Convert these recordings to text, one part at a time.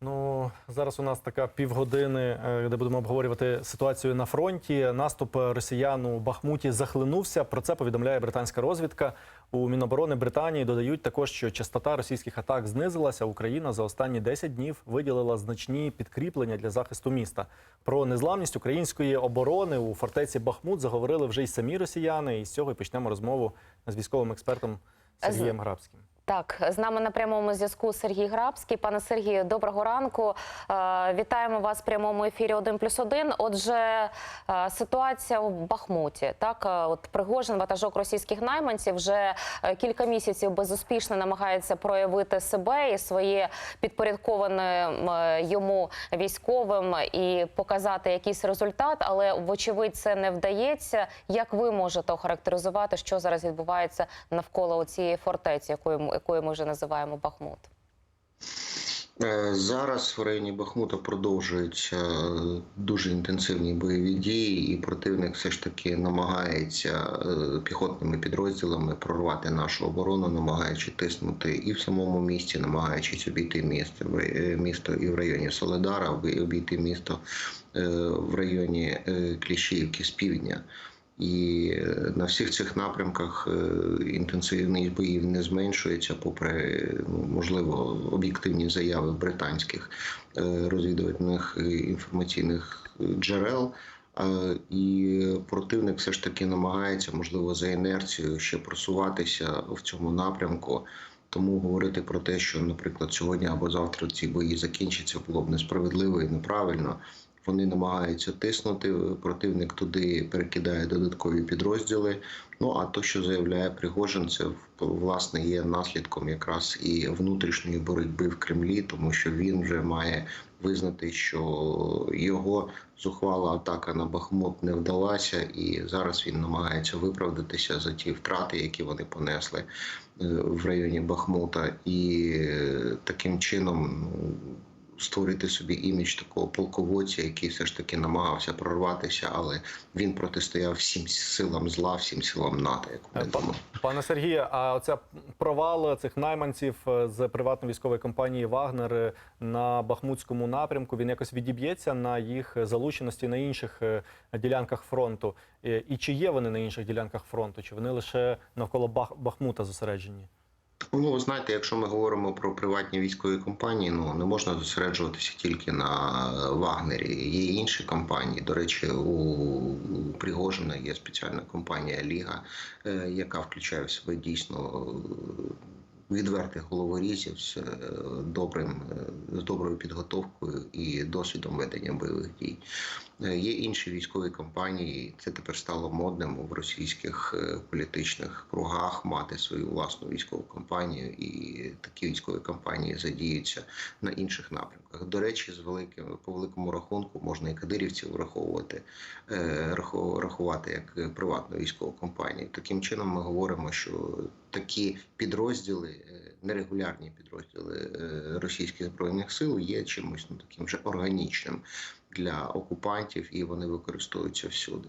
Ну зараз у нас така півгодини, е, де будемо обговорювати ситуацію на фронті. Наступ росіян у Бахмуті захлинувся. Про це повідомляє британська розвідка. У Міноборони Британії додають також, що частота російських атак знизилася. Україна за останні 10 днів виділила значні підкріплення для захисту міста. Про незламність української оборони у фортеці Бахмут заговорили вже й самі росіяни. І з цього й почнемо розмову з військовим експертом Сергієм Грабським. Так, з нами на прямому зв'язку Сергій Грабський. Пане Сергію, доброго ранку. Е, Вітаємо вас в прямому ефірі 1 плюс 1. Отже, е, ситуація у Бахмуті. Так, е, от Пригожин, ватажок російських найманців, вже кілька місяців безуспішно намагається проявити себе і своє підпорядковане йому військовим і показати якийсь результат, але вочевидь це не вдається. Як ви можете охарактеризувати, що зараз відбувається навколо цієї фортеці, якою якою ми вже називаємо Бахмут? Е, Зараз в районі Бахмута продовжуються дуже інтенсивні бойові дії, і противник все ж таки намагається е, піхотними підрозділами прорвати нашу оборону, намагаючи тиснути і в самому місті, намагаючись обійти місто, е, місто і в районі Соледара, обій- обійти місто в районі Кліщіївки з півдня. І е, на всіх цих напрямках е, інтенсивність боїв не зменшується, попри можливо об'єктивні заяви британських е, розвідувальних інформаційних джерел. І противник все ж таки намагається, можливо, за інерцією ще просуватися в цьому напрямку. Тому говорити про те, що, наприклад, сьогодні або завтра ці бої закінчаться, було б несправедливо і неправильно. Вони намагаються тиснути. Противник туди перекидає додаткові підрозділи. Ну а то, що заявляє Пригожин, це власне є наслідком якраз і внутрішньої боротьби в Кремлі, тому що він вже має визнати, що його зухвала атака на Бахмут не вдалася, і зараз він намагається виправдатися за ті втрати, які вони понесли е, в районі Бахмута, і е, таким чином ну, створити собі імідж такого полководця, який все ж таки намагався прорватися, але він протистояв всім силам зла, всім силам НАТО. Як Е. Пане Сергію, а оця провал цих найманців з приватної військової компанії Вагнер на Бахмутському напрямку він якось відіб'ється на їх залученості на інших е, ділянках фронту. Е, І чи є вони на інших ділянках фронту? Чи вони лише навколо Бах- Бахмута зосереджені? Ну, знаєте, якщо ми говоримо про приватні військові компанії, ну не можна зосереджуватися тільки на Вагнері. Є інші компанії. До речі, у Пригожина є спеціальна компанія Ліга, е, яка включає в себе дійсно е, відвертих головорізів з е, добрим е, з доброю підготовкою і досвідом ведення бойових дій. Е, Є інші військові компанії. Це тепер стало модним в російських е, політичних кругах мати свою власну військову компанію, і такі військові компанії задіються на інших напрямках. До речі, з великим по великому рахунку можна і кадирівців враховувати е, рахувати як приватну військову компанію. Таким чином, ми говоримо, що такі підрозділи, нерегулярні підрозділи російських збройних сил є чимось ну таким вже органічним для окупантів, і вони використовуються всюди.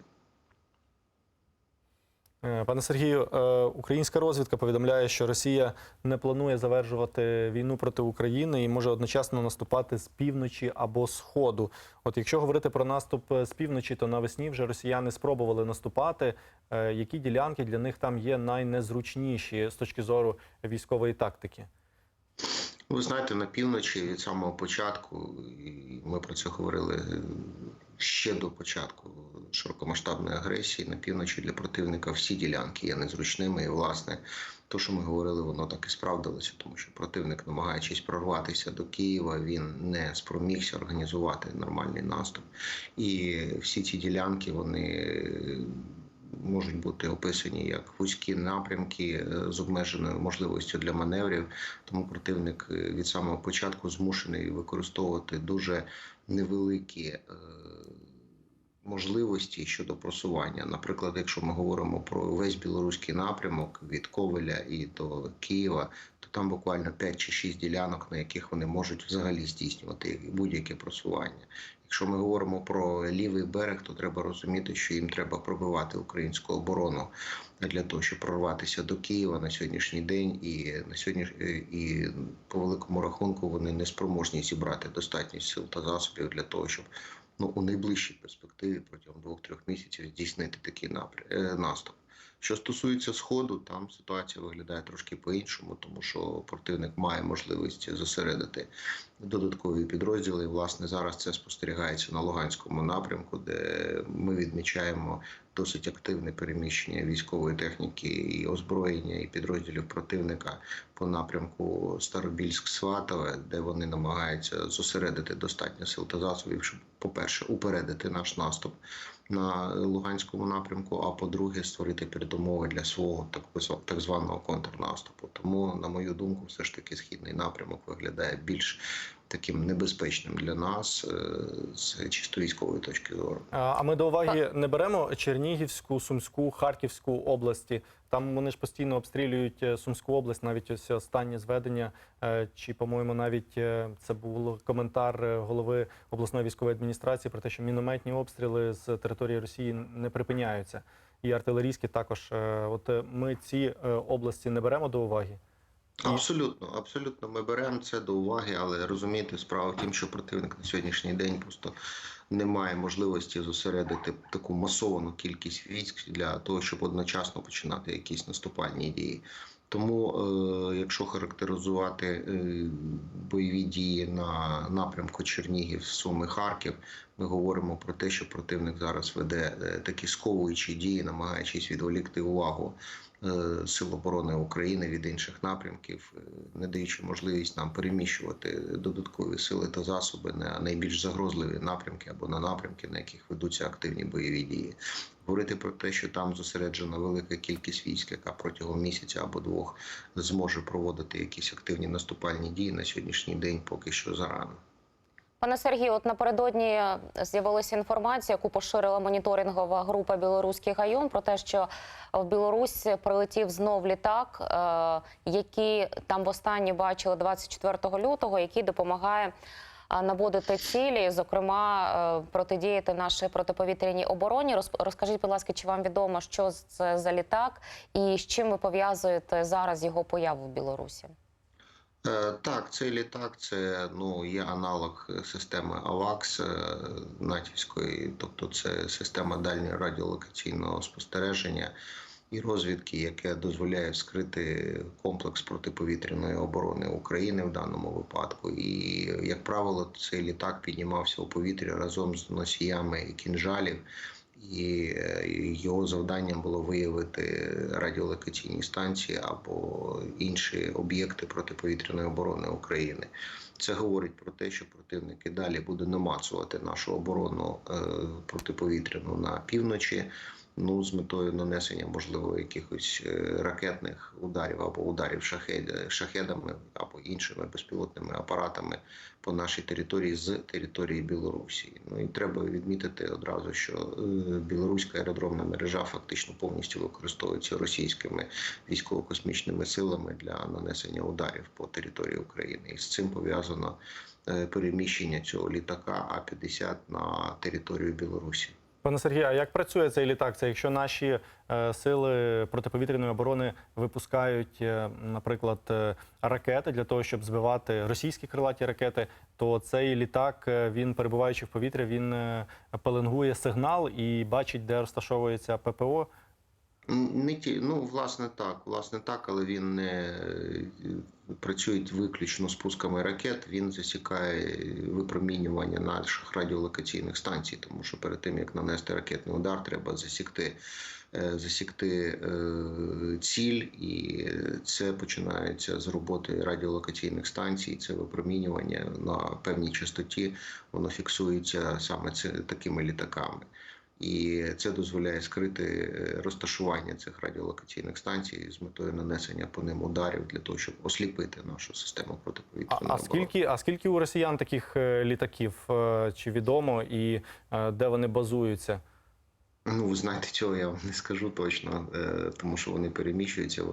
Е, Пане Сергію, е, українська розвідка повідомляє, що Росія не планує завершувати війну проти України і може одночасно наступати з півночі або сходу. От якщо говорити про наступ е, з півночі, то навесні вже росіяни спробували наступати. Які ділянки для них там є найнезручніші з точки зору військової тактики? Ви знаєте, на півночі від самого початку, і ми про це говорили е, ще до початку широкомасштабної агресії. На півночі для противника всі ділянки є незручними. І, власне, то, що ми говорили, воно так і справдилося, тому що противник, намагаючись прорватися до Києва, він не спромігся організувати нормальний наступ. І всі ці ділянки вони е, можуть бути описані як вузькі напрямки е, з обмеженою можливістю для маневрів. Тому противник е, від самого початку змушений використовувати дуже невеликі е, можливості щодо просування. Наприклад, якщо ми говоримо про весь білоруський напрямок від Ковеля і до Києва, то там буквально 5 чи 6 ділянок, на яких вони можуть взагалі здійснювати будь-яке просування. Якщо ми говоримо про лівий берег, то треба розуміти, що їм треба пробивати українську оборону для того, щоб прорватися до Києва на сьогоднішній день, і на сьогодні і по великому рахунку вони не спроможні зібрати достатньо сил та засобів для того, щоб ну у найближчій перспективі протягом двох-трьох місяців здійснити такий е, наступ. Що стосується сходу, там ситуація виглядає трошки по-іншому, тому що противник має можливість зосередити додаткові підрозділи. І, власне, зараз це спостерігається на Луганському напрямку, де ми відмічаємо досить активне переміщення військової техніки і озброєння і підрозділів противника по напрямку Старобільськ-Сватове, де вони намагаються зосередити достатньо сил та засобів, щоб, по-перше, упередити наш наступ на Луганському напрямку, а по-друге, створити передумови для свого так, так званого контрнаступу. Тому, на мою думку, все ж таки східний напрямок виглядає більш таким небезпечним для нас е, з чисто військової точки зору. А ми до уваги не беремо Чернігівську, Сумську, Харківську області. Там вони ж постійно обстрілюють е, Сумську область, навіть ось останнє зведення. е, Чи, по-моєму, навіть це був коментар голови обласної військової адміністрації про те, що мінометні обстріли з території Росії не припиняються. І артилерійські також. От ми ці області не беремо до уваги. Абсолютно, абсолютно, ми беремо це до уваги, але розумієте, справа в тім, що противник на сьогоднішній день просто не має можливості зосередити таку масовану кількість військ для того, щоб одночасно починати якісь наступальні дії. Тому, е, якщо характеризувати е, бойові дії на напрямку Чернігів, Суми, Харків, ми говоримо про те, що противник зараз веде е, такі сковуючі дії, намагаючись відволікти увагу Сил оборони України від інших напрямків, е, не даючи можливість нам переміщувати додаткові сили та засоби на найбільш загрозливі напрямки або на напрямки, на яких ведуться активні бойові дії. Говорити про те, що там зосереджена велика кількість військ, яка протягом місяця або двох зможе проводити якісь активні наступальні дії на сьогоднішній день, поки що зарано. Пане Сергію, от напередодні з'явилася інформація, яку поширила моніторингова група Білоруський гайон про те, що в Білорусь прилетів знов літак, е, який там востаннє бачили 24 лютого, який допомагає е, наводити цілі, зокрема е, протидіяти нашій протиповітряній обороні. Роз- Розкажіть, будь ласка, чи вам відомо, що це за літак, і з чим ви пов'язуєте зараз його появу в Білорусі? Е, Так, цей літак це ну є аналог системи AVAX е, натівської, тобто це система дальнього радіолокаційного спостереження і розвідки, яке дозволяє вскрити комплекс протиповітряної оборони України в даному випадку. І як правило, цей літак піднімався у повітря разом з носіями кінжалів. І е, його завданням було виявити радіолокаційні станції або інші об'єкти протиповітряної оборони України. Це говорить про те, що противник і далі буде намацувати нашу оборону е, протиповітряну на півночі. Ну, з метою нанесення, можливо, якихось е, ракетних ударів або ударів шахедами або іншими безпілотними апаратами по нашій території з території Білорусі. Ну і треба відмітити одразу, що е, білоруська аеродромна мережа фактично повністю використовується російськими військово-космічними силами для нанесення ударів по території України. І з цим пов'язано е, переміщення цього літака А-50 на територію Білорусі. Пане Сергію, а як працює цей літак? Це якщо наші е, сили протиповітряної оборони випускають, е, наприклад, е, ракети для того, щоб збивати російські крилаті ракети, то цей літак, е, він перебуваючи в повітрі, він е, пеленгує сигнал і бачить, де розташовується ППО. Не ті, ну власне так, власне так, але він не е, працює виключно спусками ракет. Він засікає випромінювання наших радіолокаційних станцій, тому що перед тим як нанести ракетний удар, треба засікти. е, Засікти е, ціль, і це починається з роботи радіолокаційних станцій. Це випромінювання на певній частоті, воно фіксується саме такими літаками. І це дозволяє скрити е, розташування цих радіолокаційних станцій з метою нанесення по ним ударів для того, щоб осліпити нашу систему протиповітряної а оборони. скільки, а скільки у росіян таких е, літаків е, чи відомо, і де вони базуються? Ну, ви знаєте, цього я вам не скажу точно, тому що вони переміщуються.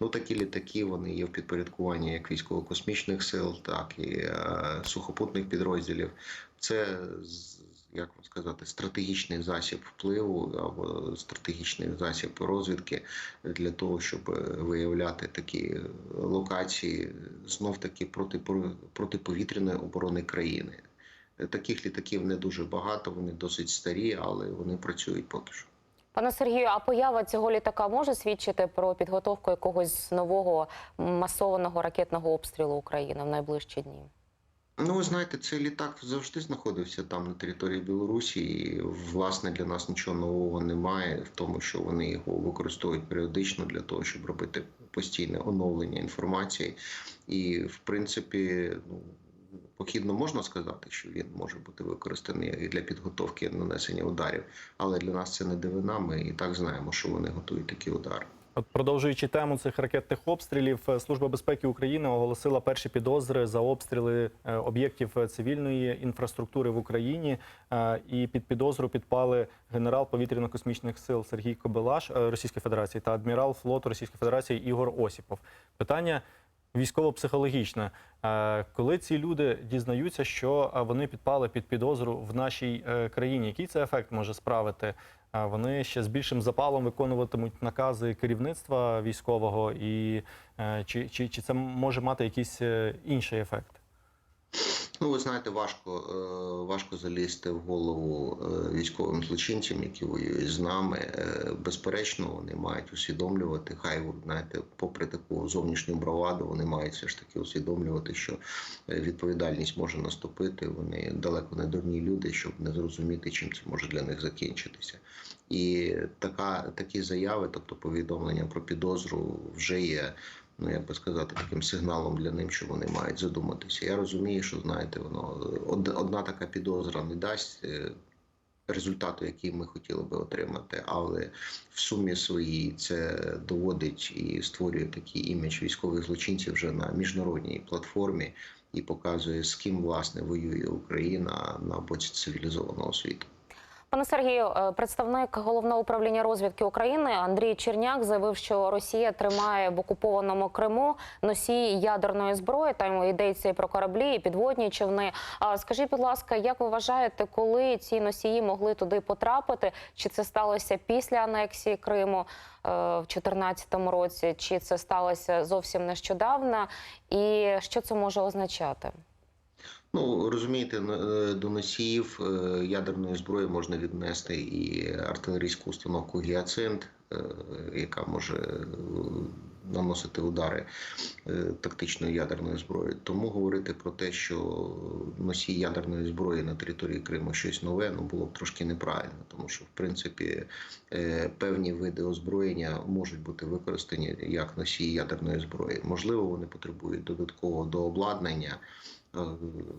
Ну, такі літаки вони є в підпорядкуванні як військово-космічних сил, так і сухопутних підрозділів. Це як вам сказати, стратегічний засіб впливу або стратегічний засіб розвідки для того, щоб е, виявляти такі локації знов таки проти протиповітряної оборони країни. Таких літаків не дуже багато, вони досить старі, але вони працюють поки що. Пане Сергію, а поява цього літака може свідчити про підготовку якогось нового масованого ракетного обстрілу України в найближчі дні? Ну, ви знаєте, цей літак завжди знаходився там на території Білорусі, і власне для нас нічого нового немає в тому, що вони його використовують періодично для того, щоб робити постійне оновлення інформації. І в принципі, ну похідно можна сказати, що він може бути використаний для підготовки нанесення ударів, але для нас це не дивина. Ми і так знаємо, що вони готують такі удари. От продовжуючи тему цих ракетних обстрілів, е, Служба безпеки України оголосила перші підозри за обстріли е, об'єктів е, цивільної інфраструктури в Україні. І під підозру підпали генерал повітряно-космічних сил Сергій Кобелаш е, Російської Федерації та адмірал флоту Російської Федерації Ігор Осіпов. Питання військово-психологічне. Коли ці люди дізнаються, що вони підпали під підозру в нашій країні, який це ефект може справити? Вони ще з більшим запалом виконуватимуть накази керівництва військового, і е, чи, чи, чи це може мати якийсь е, інший ефект? Ну, ви знаєте, важко, е, важко залізти в голову е, військовим злочинцям, які воюють з нами. Е, Безперечно, вони мають усвідомлювати. Хай знаєте, попри таку зовнішню браваду, вони мають все ж таки усвідомлювати, що відповідальність може наступити. Вони далеко не дурні люди, щоб не зрозуміти, чим це може для них закінчитися. І така такі заяви, тобто повідомлення про підозру, вже є ну як би сказати, таким сигналом для них, що вони мають задуматися. Я розумію, що знаєте, воно одна така підозра не дасть е, результату, який ми хотіли би отримати, але в сумі своїй це доводить і створює такий імідж військових злочинців вже на міжнародній платформі і показує, з ким власне воює Україна на боці цивілізованого світу. Пане Сергію, е, представник головного управління розвідки України Андрій Черняк заявив, що Росія тримає в окупованому Криму носії ядерної зброї. Там йдеться і про кораблі, і підводні човни. А скажіть, будь ласка, як ви вважаєте, коли ці носії могли туди потрапити? Чи це сталося після анексії Криму е, в 2014 році, чи це сталося зовсім нещодавно? І що це може означати? Ну розумієте, е, до носіїв е, ядерної зброї можна віднести і артилерійську установку Гіацинт, е, яка може наносити удари тактичною ядерною зброєю. Тому говорити про те, що носій ядерної зброї на території Криму щось нове, ну було б трошки неправильно, тому що в принципі певні види озброєння можуть бути використані як носії ядерної зброї. Можливо, вони потребують додаткового дообладнання. Е,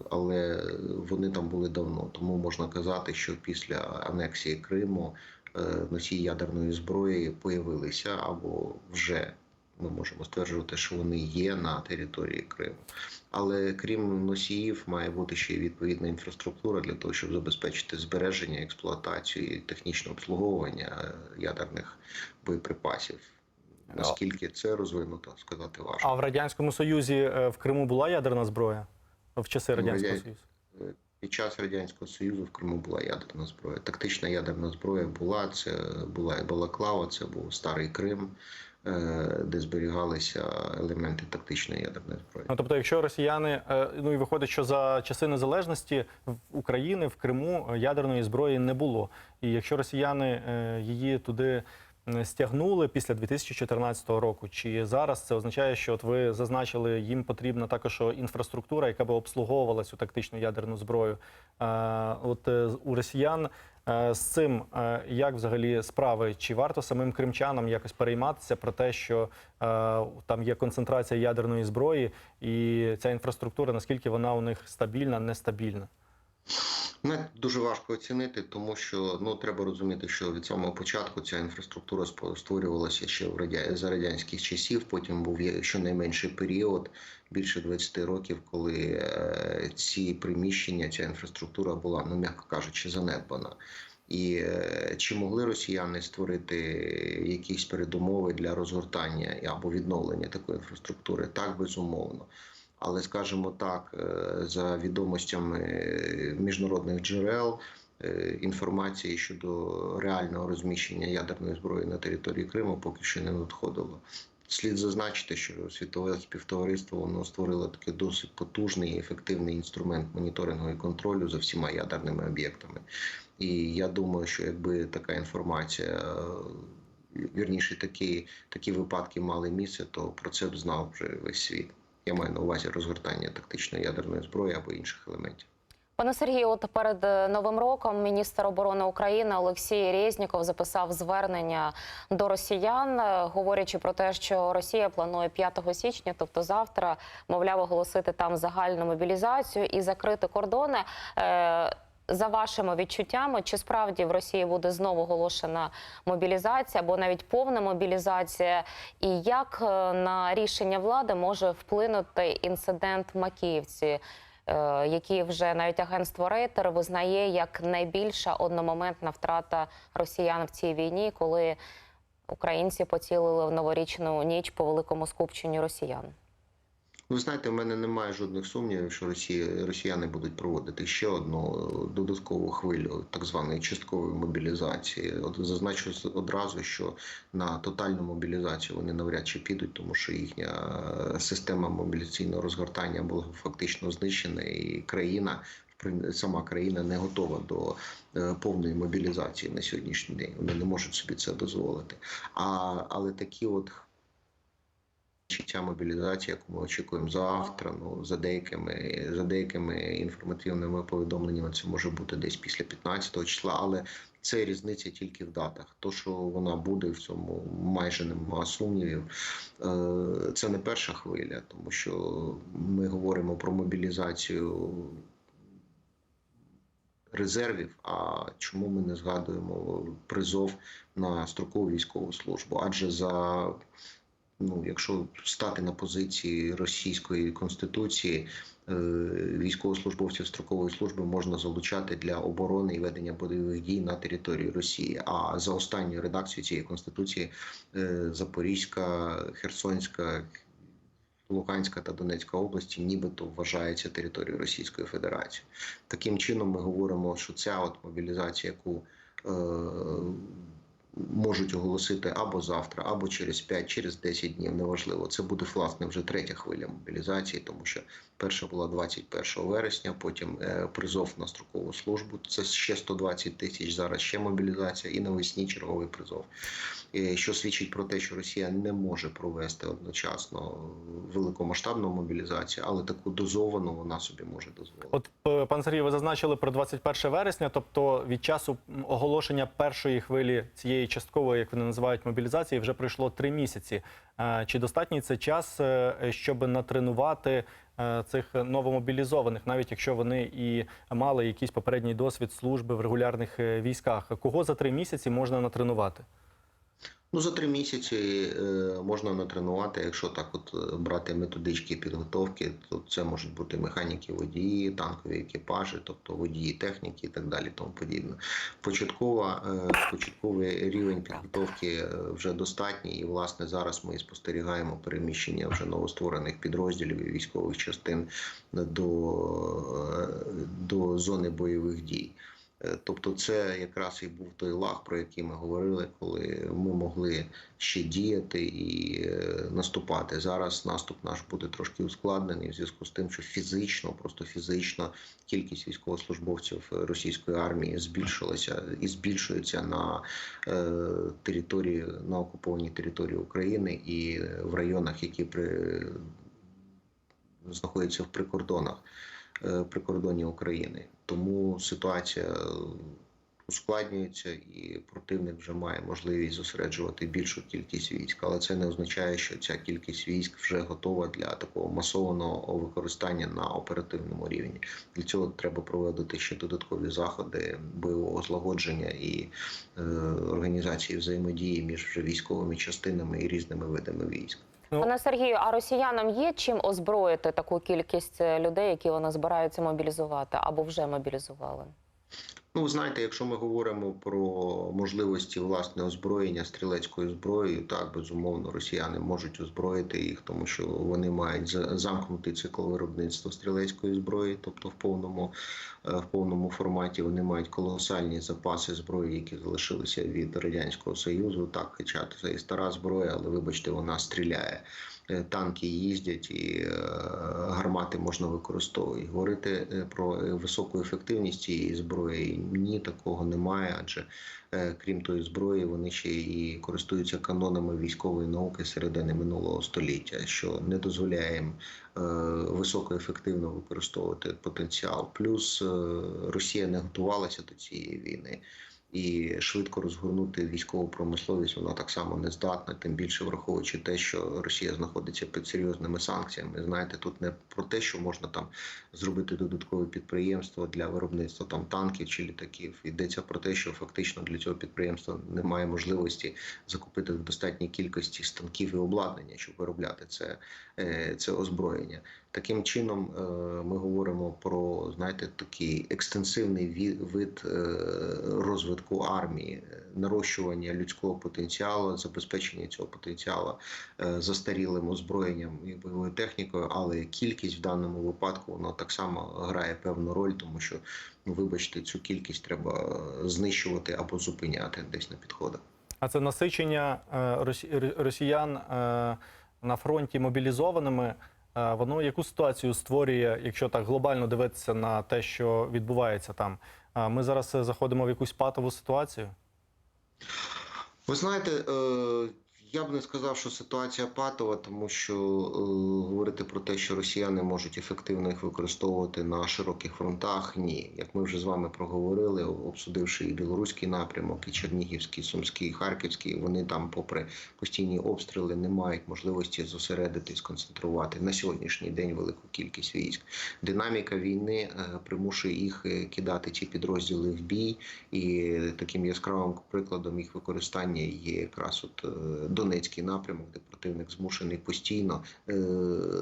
але вони там були давно. Тому можна казати, що після анексії Криму е, носії ядерної зброї появилися або вже ми можемо стверджувати, що вони є на території Криму. Але крім носіїв, має бути ще й відповідна інфраструктура для того, щоб забезпечити збереження, експлуатацію і технічне обслуговування е, ядерних боєприпасів. Наскільки це розвинуто, сказати важко. А в радянському союзі в Криму була ядерна зброя в часи Ну, радянського я- союзу? Під час радянського союзу в Криму була ядерна зброя. Тактична ядерна зброя була. Це була і Балаклава, це був старий Крим, е, де зберігалися елементи тактичної ядерної зброї. Ну, тобто, якщо росіяни, е, ну і виходить, що за часи незалежності в України в Криму е, ядерної зброї не було. І якщо росіяни е, її туди стягнули після 2014 року, чи зараз це означає, що от ви зазначили, їм потрібна також інфраструктура, яка би обслуговувала цю тактичну ядерну зброю? Е, От е, у росіян. е, З цим е, як взагалі справи? Чи варто самим кримчанам якось перейматися про те, що е, там є концентрація ядерної зброї, і ця інфраструктура, наскільки вона у них стабільна, нестабільна? Не дуже важко оцінити, тому що ну треба розуміти, що від самого початку ця інфраструктура створювалася ще в радя... за радянських часів. Потім був щонайменший період, більше 20 років, коли е, ці приміщення, ця інфраструктура була, ну м'яко кажучи, занедбана. І е, чи могли росіяни створити якісь передумови для розгортання або відновлення такої інфраструктури? Так, безумовно. Але скажімо так, е, за відомостями е, міжнародних джерел, е, інформації щодо реального розміщення ядерної зброї на території Криму поки що не надходило. Слід зазначити, що світове співтовариство воно створило такий досить потужний і ефективний інструмент моніторингу і контролю за всіма ядерними об'єктами. І я думаю, що якби така інформація, вірніше, такі, такі випадки мали місце, то про це б знав вже весь світ. Я маю на увазі розгортання тактичної ядерної зброї або інших елементів. Пане Сергію, от перед е, новим роком міністр оборони України Олексій Резніков записав звернення до росіян, е, говорячи про те, що Росія планує 5 січня, тобто завтра, мовляв, оголосити там загальну мобілізацію і закрити кордони. За вашими відчуттями, чи справді в Росії буде знову оголошена мобілізація або навіть повна мобілізація? І як е, на рішення влади може вплинути інцидент в Макіївці? е, який вже навіть агентство Рейтер визнає як найбільша одномоментна втрата росіян в цій війні, коли українці поцілили в новорічну ніч по великому скупченню росіян. Ви знаєте, в мене немає жодних сумнівів, що Росія, росіяни будуть проводити ще одну е, додаткову хвилю так званої часткової мобілізації. От зазначу одразу, що на тотальну мобілізацію вони навряд чи підуть, тому що їхня е, система мобіляційного розгортання була фактично знищена, і країна. Сама країна не готова до е, повної мобілізації на сьогоднішній день. Вони не можуть собі це дозволити. А але такі от Ця мобілізація, яку ми очікуємо завтра. Ну за деякими за деякими інформативними повідомленнями, це може бути десь після 15 числа, але це різниця тільки в датах. То, що вона буде в цьому майже нема сумнівів. Е, Це не перша хвиля, тому що ми говоримо про мобілізацію резервів. А чому ми не згадуємо призов на строкову військову службу? Адже за ну, якщо стати на позиції російської конституції, е, військовослужбовців строкової служби можна залучати для оборони і ведення бойових дій на території Росії. А за останньою редакцією цієї конституції е, Запорізька, Херсонська. Луганська та Донецька області нібито вважається територією Російської Федерації. Таким чином, ми говоримо, що ця от мобілізація, яку е, можуть оголосити або завтра, або через 5, через 10 днів, неважливо. Це буде власне вже третя хвиля мобілізації, тому що перша була 21 вересня, потім е, призов на строкову службу. Це ще 120 тисяч. Зараз ще мобілізація, і навесні черговий призов. Що свідчить про те, що Росія не може провести одночасно великомасштабну мобілізацію, але таку дозовану вона собі може дозволити. От е, пан Сергій, ви зазначили про 21 вересня, тобто від часу оголошення першої хвилі цієї часткової, як вони називають, мобілізації, вже пройшло три місяці. Е, Чи достатній це час, щоб натренувати цих новомобілізованих, навіть якщо вони і мали якийсь попередній досвід служби в регулярних е, військах? Кого за три місяці можна натренувати? Ну, за три місяці е, можна натренувати, якщо так от е, брати методички підготовки, то це можуть бути механіки, водії, танкові екіпажі, тобто водії техніки і так далі, тому подібне. Початкова, е, початковий рівень підготовки вже достатній, і власне зараз ми спостерігаємо переміщення вже новостворених підрозділів і військових частин до, до зони бойових дій. Е, Тобто, це якраз і був той лаг, про який ми говорили, коли ми могли ще діяти і е, наступати. Зараз наступ наш буде трошки ускладнений в зв'язку з тим, що фізично, просто фізично, кількість військовослужбовців російської армії збільшилася і збільшується на е, території на окупованій території України і в районах, які при знаходяться в прикордонах прикордонні України. Тому ситуація е, ускладнюється, і противник вже має можливість зосереджувати більшу кількість військ. Але це не означає, що ця кількість військ вже готова для такого масованого використання на оперативному рівні. Для цього треба проводити ще додаткові заходи бойового злагодження і е, організації взаємодії між вже військовими частинами і різними видами військ. Ну, Пане Сергію, а росіянам є чим озброїти таку кількість е, людей, які вони збираються мобілізувати або вже мобілізували? Ну, знаєте, якщо ми говоримо про можливості власне озброєння стрілецькою зброєю, так безумовно росіяни можуть озброїти їх, тому що вони мають замкнутий цикл виробництва стрілецької зброї, тобто в повному е, в повному форматі вони мають колосальні запаси зброї, які залишилися від радянського союзу. Так, хоча це і стара зброя, але вибачте, вона стріляє. Е, Танки їздять і е, гармати можна використовувати. Говорити е, про високу ефективність цієї зброї ні, такого немає, адже крім тої зброї, вони ще і користуються канонами військової науки середини минулого століття, що не дозволяє їм високоефективно використовувати потенціал. Плюс Росія не готувалася до цієї війни. І швидко розгорнути військову промисловість вона так само не здатна, тим більше враховуючи те, що Росія знаходиться під серйозними санкціями. Знаєте, тут не про те, що можна там зробити додаткове підприємство для виробництва там танків чи літаків. Йдеться про те, що фактично для цього підприємства немає можливості закупити в достатній кількості станків і обладнання, щоб виробляти це, е, це озброєння. Таким чином, е, ми говоримо про знаєте такий екстенсивний вид е, розвитку армії, е, нарощування людського потенціалу, забезпечення цього потенціалу застарілим озброєнням і бойовою технікою, але кількість в даному випадку воно так само грає певну роль, тому що ну вибачте, цю кількість треба знищувати або зупиняти десь на підходах. А це насичення росі- росіян на фронті мобілізованими. Воно яку ситуацію створює, якщо так глобально дивитися на те, що відбувається там? Ми зараз е, заходимо в якусь патову ситуацію. Ви знаєте, е, я б не сказав, що ситуація патова, тому що е, говорити про те, що росіяни можуть ефективно їх використовувати на широких фронтах, ні. Як ми вже з вами проговорили, обсудивши і білоруський напрямок, і Чернігівський, Сумський, і Харківський, вони там, попри постійні обстріли, не мають можливості зосередити, сконцентрувати на сьогоднішній день велику кількість військ. Динаміка війни е, примушує їх е, кидати ці підрозділи в бій, і таким яскравим прикладом їх використання є якраз от е, Донецький напрямок, де противник змушений постійно е,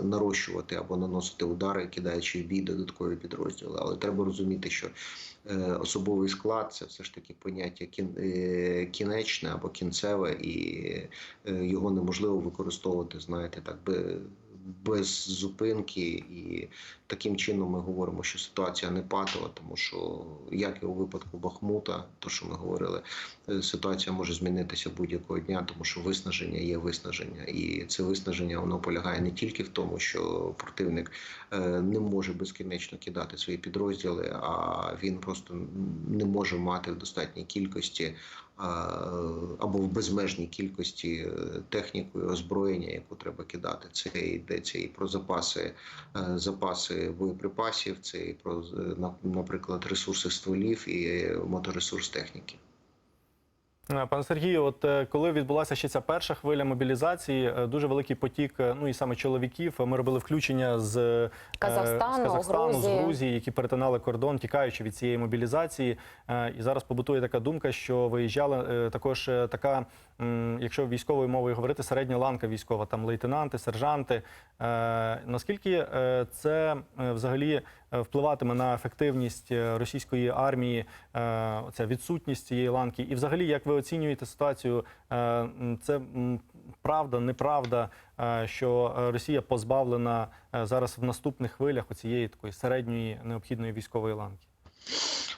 нарощувати або наносити удари, кидаючи в бій додаткові підрозділи. Але треба розуміти, що е, особовий склад це все ж таки поняття кін, е, кінечне або кінцеве, і е, його неможливо використовувати, знаєте, так би. Без зупинки, і таким чином ми говоримо, що ситуація не патова, тому що як і у випадку Бахмута, то що ми говорили, е, ситуація може змінитися будь-якого дня, тому що виснаження є виснаження, і це виснаження воно полягає не тільки в тому, що противник е, не може безкінечно кидати свої підрозділи, а він просто не може мати в достатній кількості або в безмежній кількості е, техніку і озброєння, яку треба кидати. Це йдеться і про запаси, е, боєприпасів, це і про наприклад ресурси стволів і моторесурс техніки. Е, Пане Сергію, от е, коли відбулася ще ця перша хвиля мобілізації, е, дуже великий потік, ну і саме чоловіків. Ми робили включення з Казахстану, з, Казахстану, з Грузії. Грузії, які перетинали кордон, тікаючи від цієї мобілізації. І зараз побутує така думка, що виїжджала також така, якщо військовою мовою говорити, середня ланка військова, там лейтенанти, сержанти. Е, Наскільки е, це е, взагалі впливатиме на ефективність російської армії, ця відсутність цієї ланки? І взагалі, як ви оцінюєте ситуацію? Це правда, неправда, що Росія позбавлена зараз в наступних хвилях цієї такої середньої необхідної військової ланки?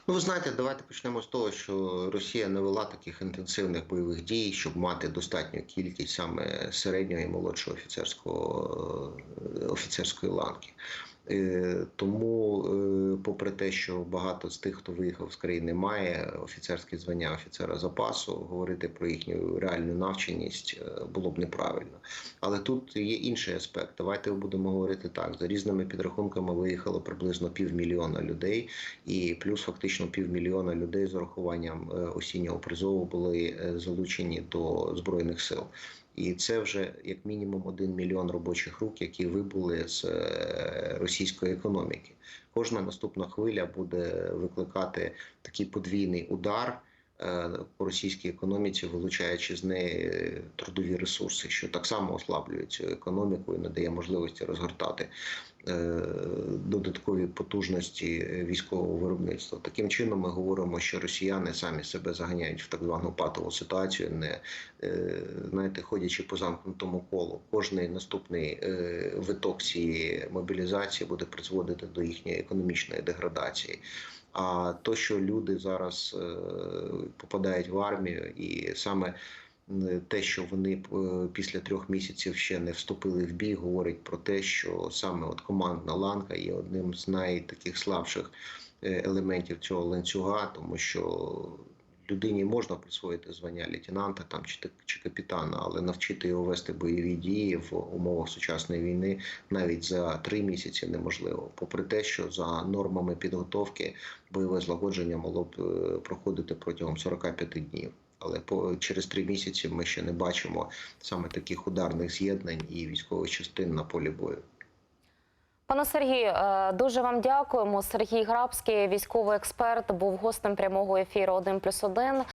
Ну, ви знаєте, давайте почнемо з того, що Росія не вела таких інтенсивних бойових дій, щоб мати достатню кількість саме середнього і молодшого офіцерського е, офіцерської ланки. Е, Тому, е, попри те, що багато з тих, хто виїхав з країни, має офіцерське звання офіцера запасу, говорити про їхню реальну навченість е, було б неправильно. Але тут є інший аспект. Давайте будемо говорити так: за різними підрахунками виїхало приблизно півмільйона людей, і плюс фактично півмільйона людей з урахуванням осіннього призову були залучені до збройних сил. І це вже як мінімум один мільйон робочих рук, які вибули з е, російської економіки. Кожна наступна хвиля буде викликати такий подвійний удар е, по російській економіці, вилучаючи з неї трудові ресурси, що так само ослаблює цю економіку і не дає можливості розгортати додаткові потужності е, військового виробництва. Таким чином, ми говоримо, що росіяни самі себе заганяють в так звану патову ситуацію, не е, знаєте, ходячи по замкнутому колу. Кожний наступний е, виток цієї мобілізації буде призводити до їхньої економічної деградації. А то, що люди зараз е, попадають в армію, і саме те, що вони е, після трьох місяців ще не вступили в бій, говорить про те, що саме от командна ланка є одним з найтаких слабших е, елементів цього ланцюга, тому що людині можна присвоїти звання лейтенанта там чи, чи капітана, але навчити його вести бойові дії в умовах сучасної війни навіть за три місяці неможливо. Попри те, що за нормами підготовки бойове злагодження могло б е, проходити протягом 45 днів. Але по через три місяці ми ще не бачимо саме таких ударних з'єднань і військових частин на полі бою. Пане Сергію, е, дуже вам дякуємо. Сергій Грабський, військовий експерт, був гостем прямого ефіру «1+,1».